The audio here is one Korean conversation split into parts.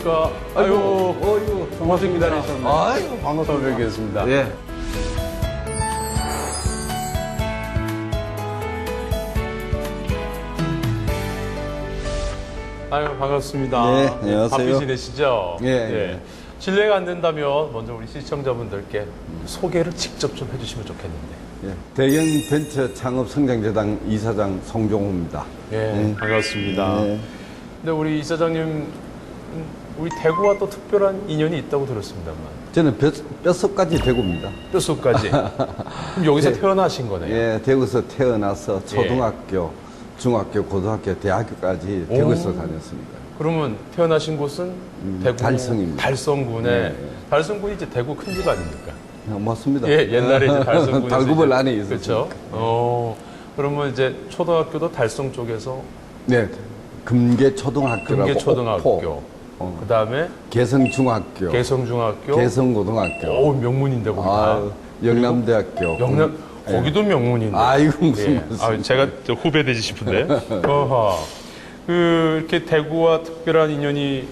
안녕하십니까. 아유, 어유, 고생 기다리셨네. 아유, 반갑습니다. 뵙겠습니다. 예. 아유, 반갑습니다. 네, 안녕하세요. 바쁘 지내시죠? 예, 예. 실례가 안 된다면 먼저 우리 시청자분들께 소개를 직접 좀 해주시면 좋겠는데. 예. 대경 벤처 창업 성장재단 이사장 송종호입니다. 예, 네. 반갑습니다. 네. 근데 우리 이사장님, 음, 우리 대구와 또 특별한 인연이 있다고 들었습니다만. 저는 뼛, 뼛속까지 대구입니다. 뼛속까지. 그럼 여기서 태어나신 거네요. 예, 대구에서 태어나서 초등학교, 중학교, 고등학교, 대학교까지 오. 대구에서 다녔습니다. 그러면 태어나신 곳은 대구 달성입니다. 달성군에 네. 달성군이 이제 대구 큰 집 아닙니까? 어, 맞습니다. 예, 옛날에 이제 달성군에서 달구벌 안에 있었죠. 그렇죠. 어, 그러면 이제 초등학교도 달성 쪽에서 네, 금계 초등학교라고 금계 초등학교, 어, 그 다음에 개성 중학교, 개성 중학교, 개성 고등학교, 오 명문인데 거기 다. 아, 영남대학교, 영남 예. 거기도 명문인데. 아이고, 무슨 예. 무슨. 아, 제가 저 후배 되지 싶은데. 어허. 그 이렇게 대구와 특별한 인연이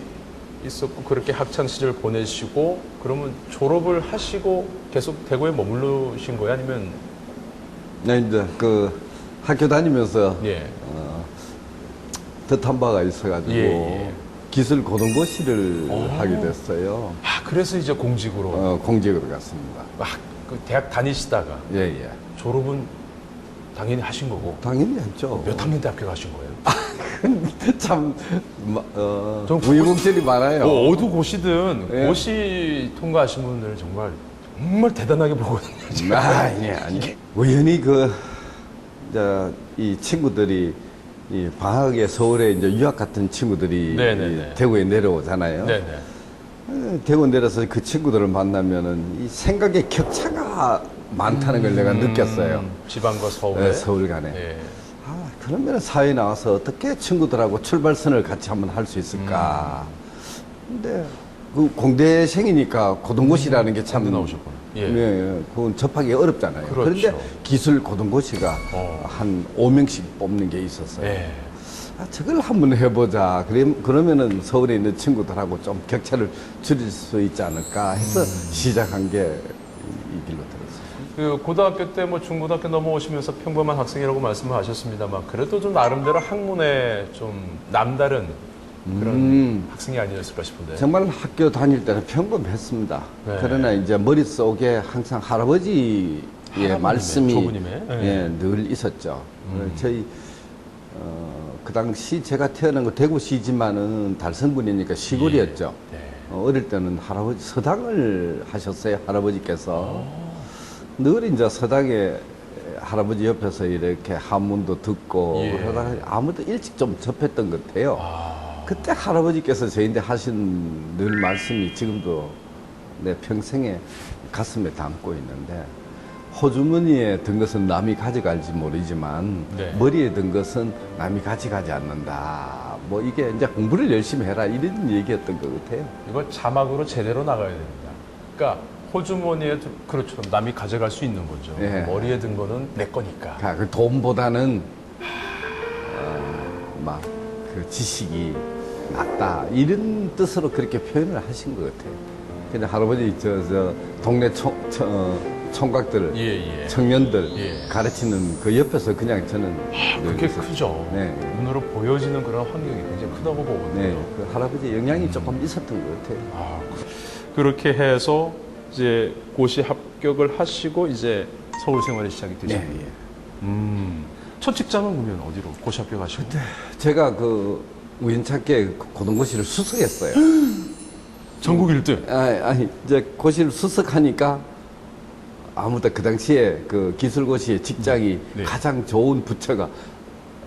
있었고 그렇게 학창 시절 보내시고 그러면 졸업을 하시고 계속 대구에 머무르신 거예요? 아니면 네, 이제 그 학교 다니면서 예. 어, 듯한 바가 있어가지고 예, 예. 기술 고등고시를 하게 됐어요. 아 그래서 이제 공직으로 어, 공직으로 갔습니다. 아, 그 대학 다니시다가 예, 예. 졸업은 당연히 하신 거고 당연히 했죠. 몇 학년 대학교 가신 거예요? 참, 마- 어, 전 우여곡절이 많아요. 뭐 어느 고시든 예. 고시 통과하신 분들 정말 정말 대단하게 보거든요. 제가. 아, 아니, 아니. 우연히 그, 이제, 이 친구들이, 이 방학에 서울에 이제 유학 같은 친구들이 네네네. 이 대구에 내려오잖아요. 네네. 어, 대구 내려서 그 친구들을 만나면은 이 생각의 격차가 많다는 걸 내가 느꼈어요. 음, 지방과 서울에. 네, 서울 간에. 예. 아, 그러면 사회에 나와서 어떻게 친구들하고 출발선을 같이 한번 할 수 있을까. 근데 그 공대생이니까 고등고시라는 게 참. 공대 나오셨구나. 예. 네, 예, 그건 접하기 어렵잖아요. 그렇죠. 그런데 기술 고등고시가 어. 한 5명씩 뽑는 게 있었어요. 예. 아, 저걸 한번 해보자. 그래, 그러면은 서울에 있는 친구들하고 좀 격차를 줄일 수 있지 않을까 해서 음. 시작한 게 이 길로 들었어요. 그 고등학교 때 뭐 중고등학교 넘어오시면서 평범한 학생이라고 말씀을 하셨습니다만 그래도 좀 나름대로 학문에 좀 남다른 그런 음. 학생이 아니었을까 싶은데. 정말 학교 다닐 때는 평범했습니다. 네. 그러나 이제 머릿속에 항상 할아버지의 할아버님의, 말씀이 조부님의? 네. 예, 늘 있었죠. 음. 저희 어, 그 당시 제가 태어난 거 대구시지만은 달성군이니까 시골이었죠. 네. 어, 어릴 때는 할아버지 서당을 하셨어요. 할아버지께서 늘 이제 서당에 할아버지 옆에서 이렇게 한문도 듣고 예. 그러다가 아무도 일찍 좀 접했던 것 같아요. 아, 그때 할아버지께서 저희한테 하신 늘 말씀이 지금도 내 평생에 가슴에 담고 있는데 호주머니에 든 것은 남이 가져갈지 모르지만 네. 머리에 든 것은 남이 가져가지 않는다. 뭐 이게 이제 공부를 열심히 해라 이런 얘기였던 것 같아요. 이걸 자막으로 제대로 나가야 됩니다. 그러니까 호주머니에 두- 그렇죠. 남이 가져갈 수 있는 거죠. 예. 머리에 든 거는 내 거니까. 아, 그 돈보다는 어, 막그 지식이 낫다 이런 뜻으로 그렇게 표현을 하신 것 같아요. 근데 할아버지 저 저 동네 총, 청- 총각들 예, 예. 청년들 예. 가르치는 그 옆에서 그냥 저는 늘 그렇게 있었죠. 크죠. 네. 눈으로 보여지는 그런 환경이 굉장히 크다고 보거든요. 네, 그 할아버지 영향이 음. 조금 있었던 것 같아요. 아, 그- 그렇게 해서 이제 고시 합격을 하시고 이제 서울 생활이 시작이 거예요. 예. 음. 첫 직장은 그러면 어디로 고시 합격하시고? 제가 그 우연찮게 그 고등고시를 수석했어요. 전국 1등. 아, 아니 이제 고시를 수석하니까 아무도 그 당시에 그 기술고시의 직장이 네. 가장 좋은 부처가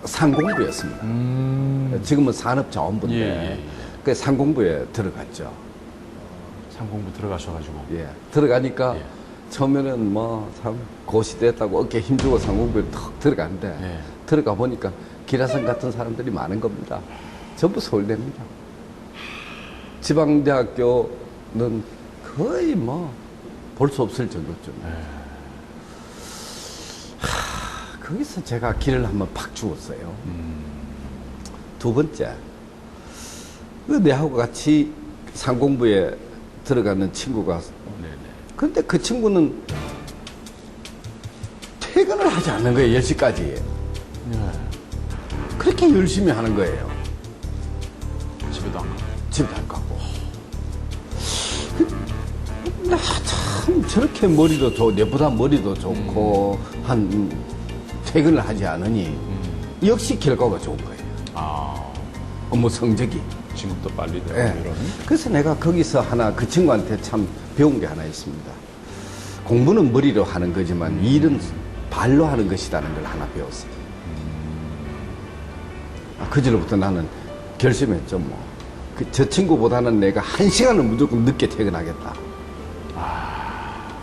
상공부였습니다. 음. 지금은 산업자원부인데 예, 예, 예. 그 상공부에 들어갔죠. 상공부 들어가셔가지고. 예, 들어가니까 예. 처음에는 뭐 참 고시 됐다고 어깨 힘주고 상공부에 턱 들어갔는데 예. 들어가 보니까 기라성 같은 사람들이 많은 겁니다. 전부 서울대입니다. 지방대학교는 거의 뭐 볼 수 없을 정도쯤. 예. 하, 거기서 제가 길을 한번 팍 죽었어요. 음. 두 번째, 그 내하고 같이 상공부에 들어가는 친구가 네네. 근데 그 친구는 퇴근을 하지 않는 거예요, 10시까지. 네. 그렇게 열심히 하는 거예요. 집에도 안 가고. 집에 안 가고. 나참 저렇게 머리도 좋고, 내보다 머리도 좋고, 한, 퇴근을 하지 않으니, 역시 결과가 좋은 거예요. 아, 업무 성적이. 진급도 빨리 되고 예. 이런. 그래서 내가 거기서 하나 그 친구한테 참 배운 게 하나 있습니다. 공부는 머리로 하는 거지만 일은 발로 하는 것이라는 걸 하나 배웠어요. 아, 그제로부터 나는 결심했죠, 뭐. 그, 저 친구보다는 내가 한 시간은 무조건 늦게 퇴근하겠다.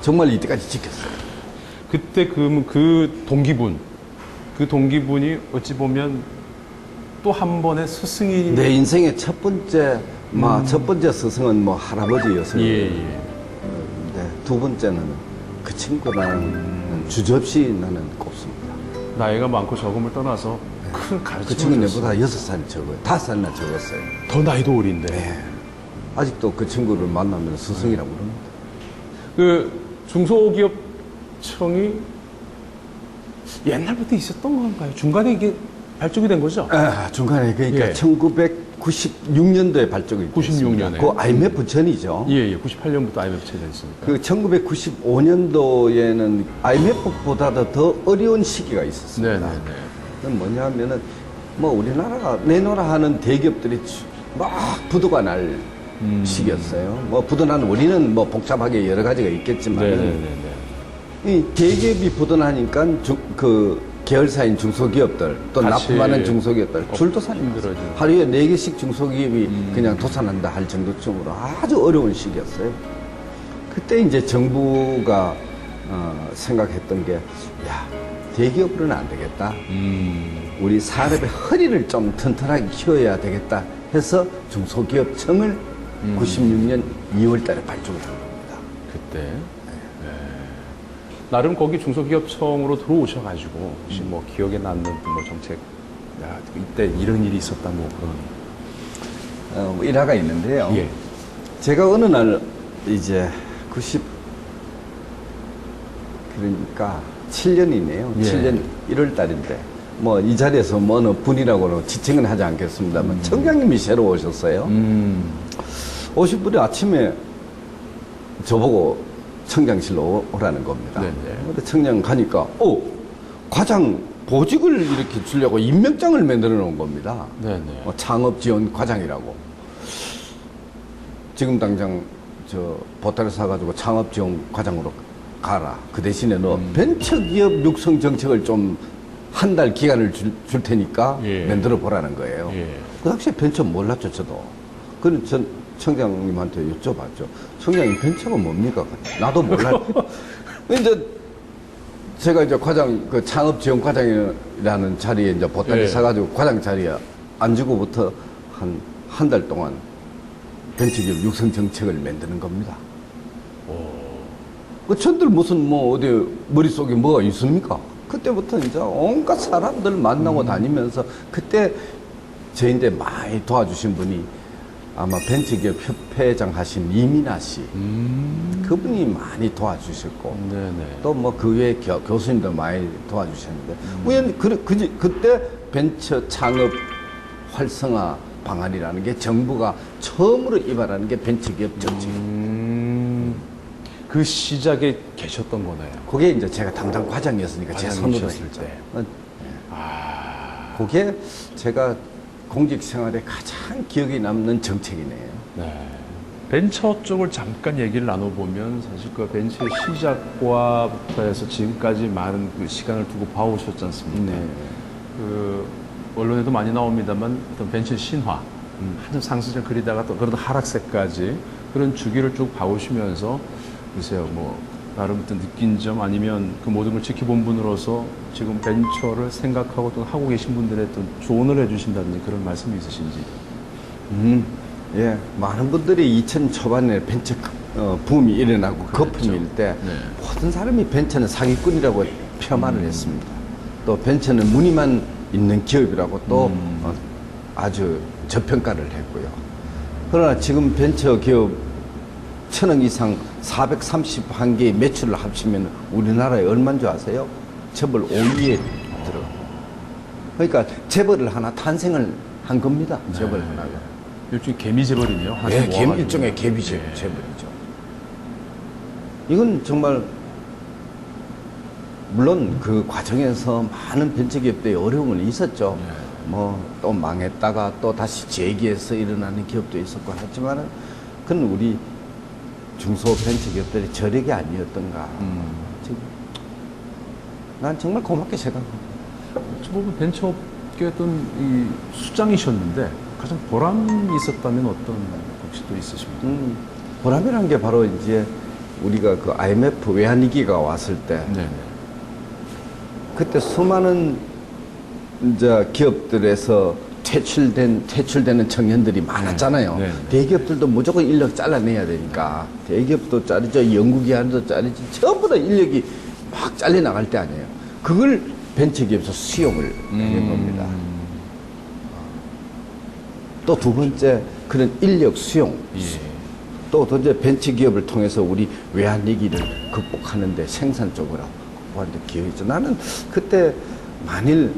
정말 이때까지 지켰어요. 그때 그, 그 동기분, 그 동기분이 어찌 보면 또 한 번의 스승이. 내 인생의 첫 번째, 마, 첫 번째 스승은 뭐 할아버지였어요. 예, 예. 근데 두 번째는 그 친구라는 주저없이 나는 꼽습니다. 나이가 많고 적음을 떠나서 큰 가르침을 그 친구 줬어요. 내보다 여섯 살이 적어요. 다섯 살이나 적었어요. 더 나이도 어린데. 네. 아직도 그 친구를 만나면 스승이라고 그럽니다. 그 중소기업청이 옛날부터 있었던 건가요? 중간에 이게 발족이 된 거죠? 아, 중간에 그러니까 예. 1996년도에 발족이 96 됐습니다. 년에. 그 IMF 전이죠. 예, 예. 98년부터 IMF 체제였으니까. 그 1995년도에는 IMF보다도 더 어려운 시기가 있었습니다. 네, 네, 네. 그건 뭐냐면은 뭐 우리나라가 내노라 하는 대기업들이 주- 막 부도가 날 음. 시기였어요. 뭐 부도난 원인은 뭐 복잡하게 여러 가지가 네, 있겠지만 네, 네, 네. 이 대기업이 부도나니까 중, 그 계열사인 중소기업들 또 납품하는 중소기업들 힘들어지는. 하루에 네 개씩 중소기업이 그냥 도산한다 할 정도쯤으로 아주 어려운 시기였어요. 그때 이제 정부가 어, 생각했던 게, 야 대기업으로는 안 되겠다. 음. 우리 사람의 허리를 좀 튼튼하게 키워야 되겠다 해서 중소기업청을 96년 2월 달에 발족을 한 겁니다. 그때. 네. 나름 거기 중소기업청으로 들어오셔가지고 혹시 뭐 기억에 남는 뭐 정책, 야 이때 이런 일이 있었다 뭐 그런. 어, 뭐 일화가 있는데요. 예. 제가 어느 날 이제 90 그러니까 7년이네요. 예. 7년 1월 달인데 뭐 이 자리에서 뭐 어느 분이라고는 지칭은 하지 않겠습니다만 청장님이 새로 오셨어요. 음. 오신 분이 아침에 저보고 청장실로 오- 오라는 겁니다. 네네. 근데 청장 가니까 어 과장 보직을 이렇게 주려고 임명장을 만들어 놓은 겁니다. 네네. 뭐 창업 지원 과장이라고. 지금 당장 저 보따리 사가지고 창업 지원 과장으로 가라. 그 대신에 너 음. 벤처기업 육성 정책을 좀 한 달 기간을 줄, 줄 테니까 예. 만들어 보라는 거예요. 예. 그 당시에 벤처 몰랐죠, 저도. 그는 전 청장님한테 여쭤봤죠. 청장님 벤처가 뭡니까? 나도 몰라. 이제 제가 이제 과장, 그 창업 지원 과장이라는 자리에 이제 보따리 예. 사가지고 과장 자리에 앉고부터 한, 한 달 동안 벤처기업 육성 정책을 만드는 겁니다. 그 전들 무슨 뭐 어디 머릿속에 뭐가 있습니까? 그때부터 이제 온갖 사람들 만나고 다니면서 그때 저인데 많이 도와주신 분이 아마 벤처기업 협회장 하신 이민아 씨. 그분이 많이 도와주셨고. 또 뭐 그 외에 교, 교수님도 많이 도와주셨는데 우연히 그, 그, 그때 벤처 창업 활성화 방안이라는 게 정부가 처음으로 입안하는 게 벤처기업 정책. 음. 그 시작에 계셨던 거네요. 그게 이제 제가 담당 과장이었으니까 제 손으로 했죠. 때. 어, 그게 제가 공직 생활에 가장 기억에 남는 정책이네요. 네. 벤처 쪽을 잠깐 얘기를 나눠보면 사실 그 벤처의 시작과부터 해서 지금까지 많은 그 시간을 두고 봐오셨지 않습니까? 네. 그 언론에도 많이 나옵니다만 어떤 벤처 신화, 음, 한참 상승을 그리다가 또 그러다 하락세까지 그런 주기를 쭉 봐오시면서 글쎄요, 뭐 나름 어떤 느낀 점 아니면 그 모든 걸 지켜본 분으로서 지금 벤처를 생각하고 또 하고 계신 분들의 또 조언을 해주신다든지 그런 말씀이 있으신지. 음, 예. 많은 분들이 2000 초반에 벤처 어, 붐이 일어나고 거품일 때 네. 모든 사람이 벤처는 사기꾼이라고 폄하를 했습니다. 또 벤처는 무늬만 있는 기업이라고 또 어, 아주 저평가를 했고요. 그러나 지금 벤처 기업 천억 이상 431개 매출을 합치면 우리나라에 얼마인 줄 아세요? 재벌 5위에 들어. 그러니까 재벌을 하나 탄생을 한 겁니다. 재벌 하나가. 일종의 개미 재벌이네요. 네, 개, 일종의 개비 재- 예. 재벌이죠. 이건 정말 물론 그 과정에서 많은 벤처기업들의 어려움은 있었죠. 뭐또 망했다가 또 다시 재기해서 일어나는 기업도 있었고 하지만은 그건 우리 중소 벤처기업들의 저력이 아니었던가. 지금 난 정말 고맙게 생각합니다. 어찌 보면 벤처업계 어떤 이 수장이셨는데 가장 보람이 있었다면 어떤 혹시 또 있으십니까? 음, 보람이라는 게 바로 이제 우리가 그 IMF 외환위기가 왔을 때 네. 그때 수많은 이제 기업들에서 퇴출된 퇴출되는 청년들이 많았잖아요. 네, 네. 대기업들도 무조건 인력 잘라내야 되니까 대기업도 자르죠, 연구기관도 자르지 전부 다 인력이 막 잘려 나갈 때 아니에요. 그걸 벤처기업에서 수용을 해낸 겁니다. 또 두 번째 그런 인력 수용. 예. 또 도저히 벤처기업을 통해서 우리 외환 위기를 극복하는데 생산 쪽으로 극복하는데 기여했죠. 나는 그때 만일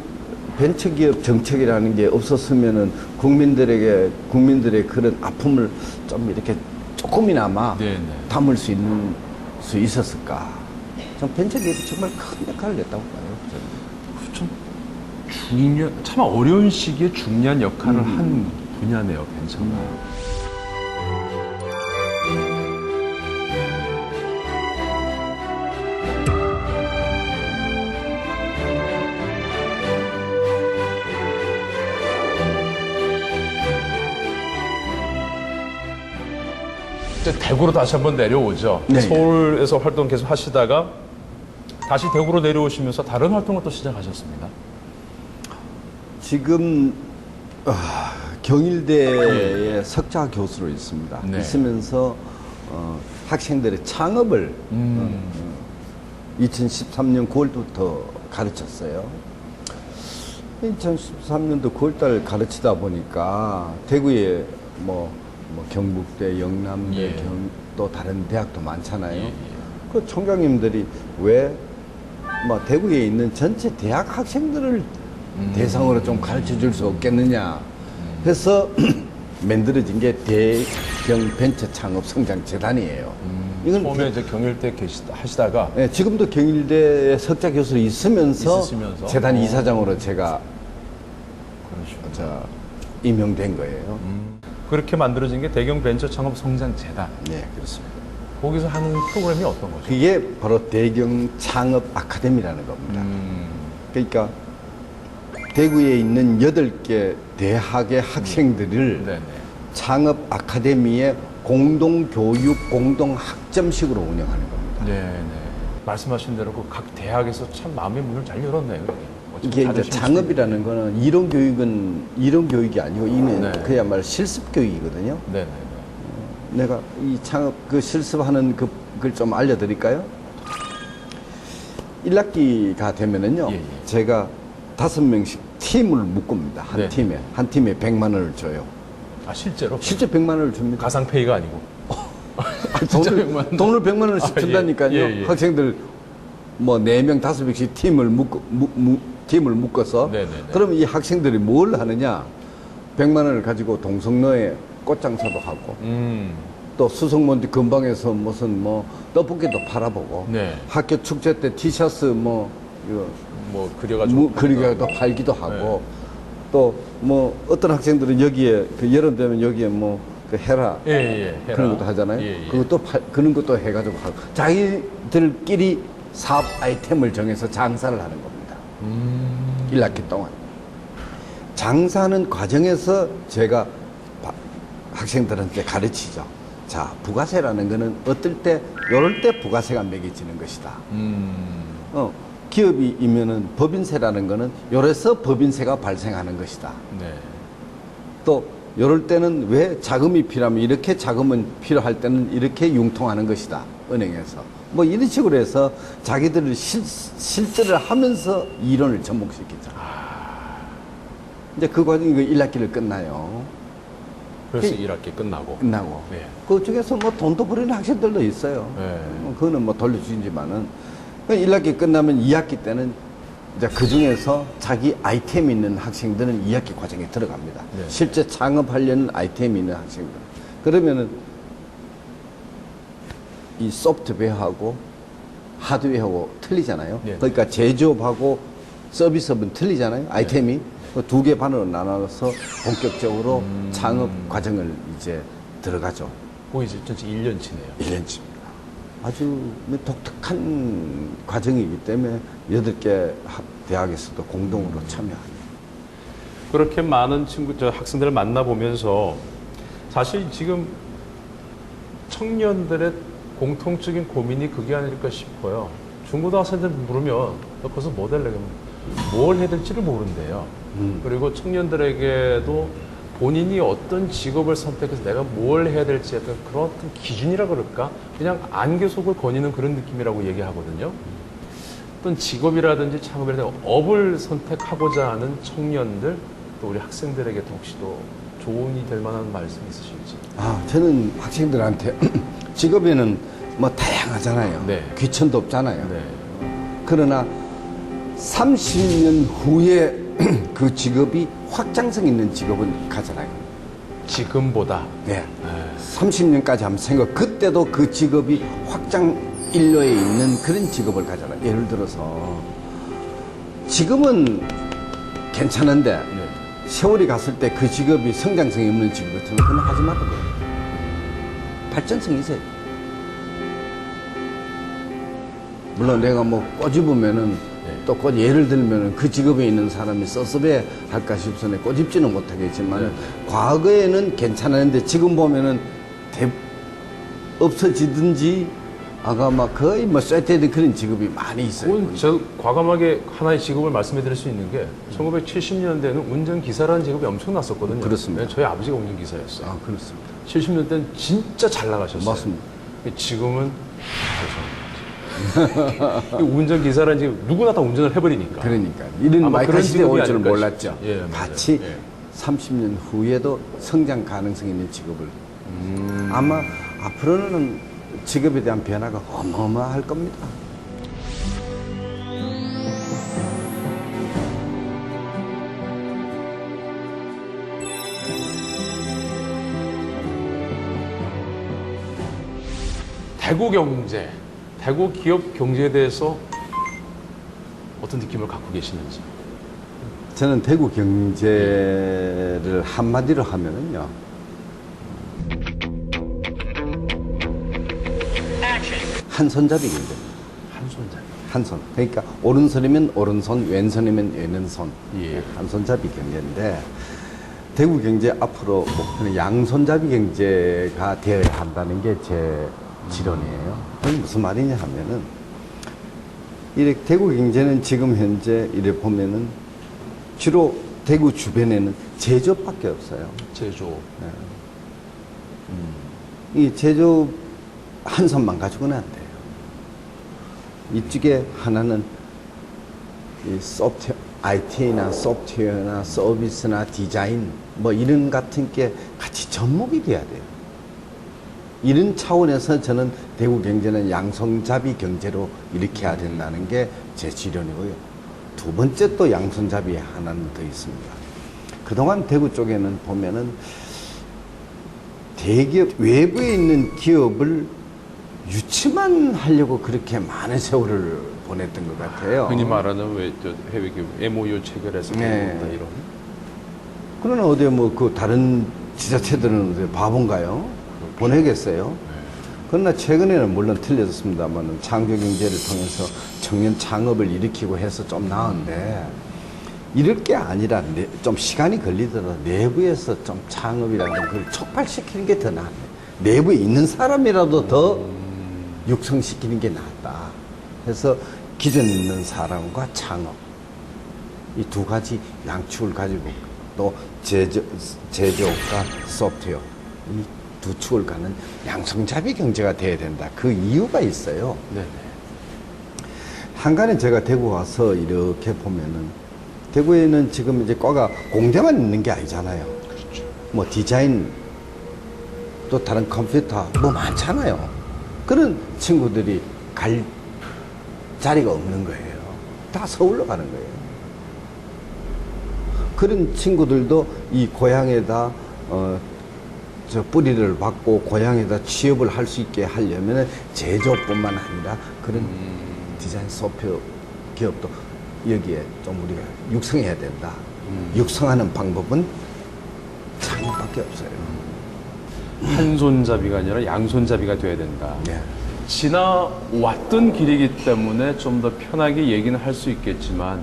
벤처기업 정책이라는 게 없었으면은 국민들에게 국민들의 그런 아픔을 좀 이렇게 조금이나마 네, 네. 담을 수 있는 수 있었을까? 전 벤처기업이 정말 큰 역할을 했다고 봐요. 참 중요한 참 어려운 시기에 중요한 역할을 한 분야네요 벤처가. 이제 대구로 다시 한번 내려오죠. 네. 서울에서 활동 계속 하시다가 다시 대구로 내려오시면서 다른 활동을 또 시작하셨습니다. 지금 아, 경일대에 석자 교수로 있습니다. 네. 있으면서 어, 학생들의 창업을 음. 2013년 9월부터 가르쳤어요. 2013년도 9월달 가르치다 보니까 대구에 뭐, 뭐 경북대, 영남대, 예. 경, 또 다른 대학도 많잖아요. 예, 예. 그 총장님들이 왜 뭐 대구에 있는 전체 대학 학생들을 음. 대상으로 좀 가르쳐 줄 수 없겠느냐 해서 만들어진 게 대경 벤처 창업 성장 재단이에요. 이건 음. 처음에 이제 경일대 계시다 하시다가 예, 지금도 경일대 석자 교수로 있으면서, 있으시면서? 재단 어. 이사장으로 제가 그러시고 저 임명된 거예요. 그렇게 만들어진 게 대경 벤처 창업 성장 재단. 네, 그렇습니다. 거기서 하는 프로그램이 어떤 거죠? 그게 바로 대경 창업 아카데미라는 겁니다. 음, 그러니까 대구에 있는 여덟 개 대학의 학생들을 네네. 창업 아카데미의 공동 교육, 공동 학점식으로 운영하는 겁니다. 네 네. 말씀하신 대로 그 각 대학에서 참 마음의 문을 잘 열었네요. 이게. 어차피 이게 다 이제 창업이라는 거는 이론 교육은 이론 교육이 아니고 이는 네. 그야말로 실습 교육이거든요. 분이- 네네네. 내가 이 창업 그 실습하는 그, 그걸 좀 알려드릴까요? 1학기가 되면은요, 예, 예. 제가 다섯 명씩 팀을 묶습니다. 한 네. 팀에. 한 팀에 100만 원을 줘요. 아 실제로? 실제 100만 원을 줍니다. 가상페이가 아니고. 아니, 진짜 돈을, 100만 원? 돈을 100만 원씩 아, 예. 준다니까요. 예, 예. 학생들 뭐 4명, 5명씩 팀을 묶, 묶, 묶, 팀을 묶어서 네네네. 그럼 이 학생들이 뭘 하느냐? 100만 원을 가지고 동성로에 꽃장사도 하고 음. 또 수성mon디 근방에서 무슨 뭐 떡볶이도 팔아보고 네. 학교 축제 때 티셔츠 뭐 이거 뭐 그려가지고. 무, 그리고도 팔기도 하고 네. 또뭐 어떤 학생들은 여기에 그 여름 되면 여기에 뭐 그 헤라 예, 예. 해라. 그런 것도 하잖아요. 예, 예. 그것도 팔, 그런 것도 해가지고 하고 자기들끼리 사업 아이템을 정해서 장사를 하는 겁니다. 음. 1학기 동안. 장사하는 과정에서 제가 바- 학생들한테 가르치죠. 자, 부가세라는 거는 어떨 때, 요럴 때 부가세가 매겨지는 것이다. 음. 어, 기업이 이면은 법인세라는 거는 요래서 법인세가 발생하는 것이다. 네. 또 요럴 때는 왜 자금이 필요하면 이렇게 자금은 필요할 때는 이렇게 융통하는 것이다. 은행에서. 뭐 이런 식으로 해서 자기들을 실, 실제를 하면서 이론을 접목시키죠. 이제 그 과정이 그 1학기를 끝나요. 그래서 그- 1학기 끝나고. 끝나고. 네. 그 중에서 뭐 돈도 버리는 학생들도 있어요. 네. 뭐 그거는 뭐 돌려주지만은 그 1학기 끝나면 2학기 때는 이제 그 중에서 자기 아이템이 있는 학생들은 2학기 과정에 들어갑니다. 네. 실제 창업하려는 아이템이 있는 학생들. 그러면은 이 소프트웨어하고 하드웨어하고 틀리잖아요. 네. 그러니까 제조업하고 서비스업은 틀리잖아요. 아이템이 그두개 반으로 나눠서 본격적으로 음. 창업 과정을 이제 들어가죠. 그거 이제 전체 1년치네요. 1년치입니다. 아주 독특한 과정이기 때문에 여덟 개 학- 대학에서도 공동으로 참여합니다. 그렇게 많은 친구, 저 학생들을 만나보면서 사실 지금 청년들의 공통적인 고민이 그게 아닐까 싶어요. 중고등학생들 물으면 뭐 될래? 그러면 뭘 해야 될지를 모른대요. 음. 그리고 청년들에게도 본인이 어떤 직업을 선택해서 내가 뭘 해야 될지 약간 그런 어떤 기준이라 그럴까? 그냥 안개 속을 거니는 그런 느낌이라고 얘기하거든요. 어떤 직업이라든지 창업이라든지 업을 선택하고자 하는 청년들 또 우리 학생들에게도 혹시 또 조언이 될 만한 말씀 있으실지. 아, 저는 학생들한테 직업에는 뭐 다양하잖아요. 네. 귀천도 없잖아요. 네. 그러나 30년 후에 그 직업이 확장성 있는 직업은 가잖아요. 지금보다 네. 네. 30년까지 한번 생각, 그때도 그 직업이 확장 인류에 있는 그런 직업을 가잖아요. 예를 들어서 지금은 괜찮은데 네. 세월이 갔을 때 그 직업이 성장성이 없는 직업 같으면 그냥 하지 돼요. 발전성이 있어요. 물론 내가 뭐 꼬집으면은 네. 또 꼬, 예를 들면은 그 직업에 있는 사람이 써섭에 할까 내 꼬집지는 못하겠지만 네. 과거에는 괜찮았는데 지금 보면은 대, 없어지든지 아까 막 거의 뭐 쇠퇴된 그런 직업이 많이 있어요. 그건 저 과감하게 하나의 직업을 말씀해 드릴 수 있는 게 1970년대에는 운전기사라는 직업이 엄청 났었거든요. 그렇습니다. 네, 저희 아버지가 운전기사였어요. 아, 그렇습니다. 70년대는 진짜 잘 나가셨어요. 맞습니다. 지금은 죄송합니다. 이 운전 기사라는 직업 누구나 다 운전을 해버리니까. 그러니까 이런 마이크 시대 올 아닐까 몰랐죠. 예. 같이 예. 30년 후에도 성장 가능성 있는 직업을 음. 아마 앞으로는 직업에 대한 변화가 어마어마할 겁니다. 대구 경제, 대구 기업 경제에 대해서 어떤 느낌을 갖고 계시는지. 저는 대구 경제를 한마디로 하면은요. 한 손잡이 경제입니다. 한 손잡이. 한 손. 그러니까 오른손이면 오른손, 왼손이면 왼손. 예. 한 손잡이 경제인데 대구 경제 앞으로 목표는 양손잡이 경제가 되어야 한다는 게제 지론이에요. 그게 무슨 말이냐 하면은 이렇게 대구 경제는 지금 현재 이래 보면은 주로 대구 주변에는 제조업밖에 없어요. 제조. 이 제조업 한 손만 가지고는 안 돼요. 이쪽에 하나는 이 소프트웨어, IT나 소프트웨어나 서비스나 디자인 뭐 이런 같은 게 같이 접목이 돼야 돼요. 이런 차원에서 저는 대구 경제는 양손잡이 경제로 이렇게 해야 된다는 게 제 지론이고요. 두 번째 또 양손잡이 하나는 더 있습니다. 그동안 대구 쪽에는 보면은 대기업 외부에 있는 기업을 유치만 하려고 그렇게 많은 세월을 보냈던 것 같아요. 흔히 말하는 왜 해외 기업 MOU 체결해서 네. 네. 이런. 그러나 어디 뭐그 다른 지자체들은 바본가요? 보내겠어요? 그러나 최근에는 물론 틀려졌습니다만 창조 경제를 통해서 청년 창업을 일으키고 해서 좀 나은데 이럴 게 아니라 내- 좀 시간이 걸리더라도 내부에서 좀 창업이라는 걸 촉발시키는 게더 낫네. 내부에 있는 사람이라도 더 육성시키는 게 낫다. 해서 기존에 있는 사람과 창업. 이 두 가지 양축을 가지고 또 제조, 제조업과 소프트웨어 이 두 축을 가는 양성잡이 경제가 돼야 된다. 그 이유가 있어요. 네네. 한간에 제가 대구 와서 이렇게 보면은 대구에는 지금 이제 과가 공대만 있는 게 아니잖아요. 그렇죠. 뭐 디자인 또 다른 컴퓨터 뭐 많잖아요. 그런 친구들이 갈 자리가 없는 거예요. 다 서울로 가는 거예요. 그런 친구들도 이 고향에다 어, 저 뿌리를 받고 고향에다 취업을 할 수 있게 하려면 제조뿐만 아니라 그런 디자인 소프트 기업도 여기에 좀 우리가 육성해야 된다. 육성하는 방법은 창의밖에 없어요. 한 손잡이가 아니라 양손잡이가 돼야 된다. 예. 지나왔던 길이기 때문에 좀 더 편하게 얘기는 할 수 있겠지만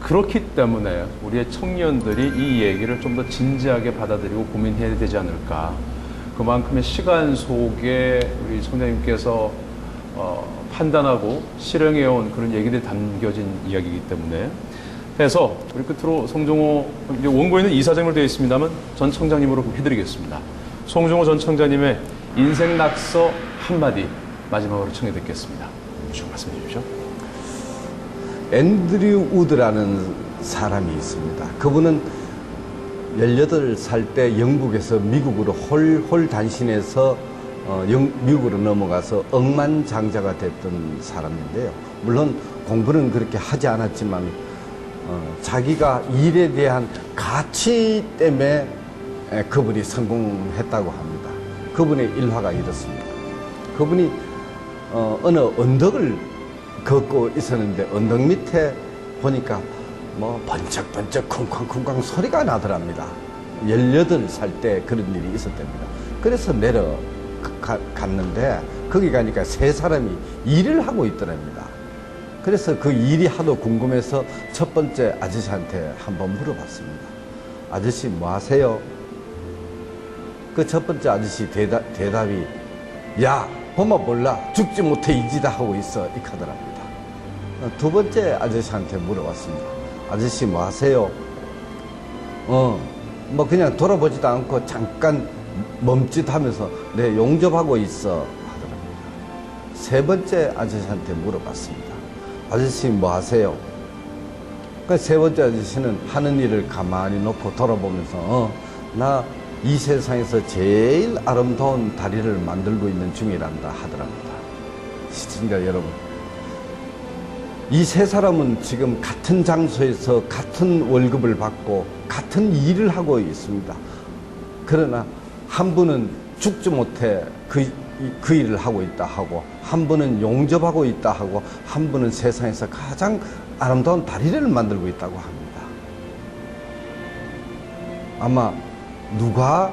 그렇기 때문에 우리의 청년들이 이 얘기를 좀 더 진지하게 받아들이고 고민해야 되지 않을까. 그만큼의 시간 속에 우리 총장님께서 어, 판단하고 실행해온 그런 얘기들이 담겨진 이야기이기 때문에 해서 우리 끝으로 송종호 원고에는 이사장으로 되어 있습니다만 전 청장님으로 해드리겠습니다. 송종호 전 청장님의 인생 낙서 한마디 마지막으로 청해 듣겠습니다. 쭉 말씀해 주십시오. 앤드류 우드라는 사람이 있습니다. 그분은 18살 때 영국에서 미국으로 홀홀 단신해서 어, 영- 미국으로 넘어가서 억만장자가 됐던 사람인데요. 물론 공부는 그렇게 하지 않았지만 어, 자기가 일에 대한 가치 때문에 에, 그분이 성공했다고 합니다. 그분의 일화가 이렇습니다. 그분이 어, 어느 언덕을 걷고 있었는데 언덕 밑에 보니까 뭐 번쩍번쩍 쿵쾅쿵쾅 소리가 나더랍니다. 18살 때 그런 일이 있었답니다. 그래서 내려갔는데 거기 가니까 세 사람이 일을 하고 있더랍니다. 그래서 그 일이 하도 궁금해서 첫 번째 아저씨한테 한번 물어봤습니다. 아저씨 뭐 하세요? 그 첫 번째 아저씨 대답, 대답이 야 보마 몰라 죽지 못해 이지다 하고 있어 이 카더랍니다 어, 두 번째 아저씨한테 물어봤습니다 아저씨 뭐 하세요? 어 뭐 그냥 돌아보지도 않고 잠깐 멈칫하면서 내 용접하고 있어 하더랍니다 세 번째 아저씨한테 물어봤습니다 아저씨 뭐 하세요? 그세 번째 아저씨는 하는 일을 가만히 놓고 돌아보면서 어, 나 이 세상에서 제일 아름다운 다리를 만들고 있는 중이란다 하더랍니다. 시청자 여러분, 이 세 사람은 지금 같은 장소에서 같은 월급을 받고 같은 일을 하고 있습니다. 그러나 한 분은 죽지 못해 그, 이- 그 일을 하고 있다 하고 한 분은 용접하고 있다 하고 한 분은 세상에서 가장 아름다운 다리를 만들고 있다고 합니다. 아마 누가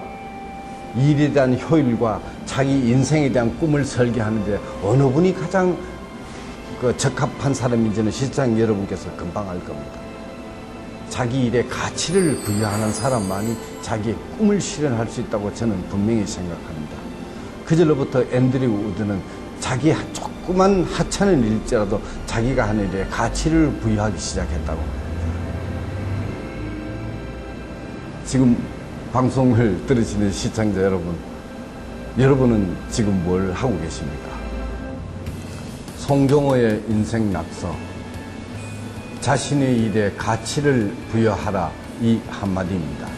일에 대한 효율과 자기 인생에 대한 꿈을 설계하는데 어느 분이 가장 그 적합한 사람인지는 시장 여러분께서 금방 알 겁니다. 자기 일에 가치를 부여하는 사람만이 자기의 꿈을 실현할 수 있다고 저는 분명히 생각합니다. 그절로부터 앤드류 우드는 자기 조그만 하찮은 일지라도 자기가 하는 일에 가치를 부여하기 시작했다고 합니다. 지금 방송을 들으시는 시청자 여러분, 여러분은 지금 뭘 하고 계십니까? 송종호의 인생 낙서, 자신의 일에 가치를 부여하라 이 한마디입니다.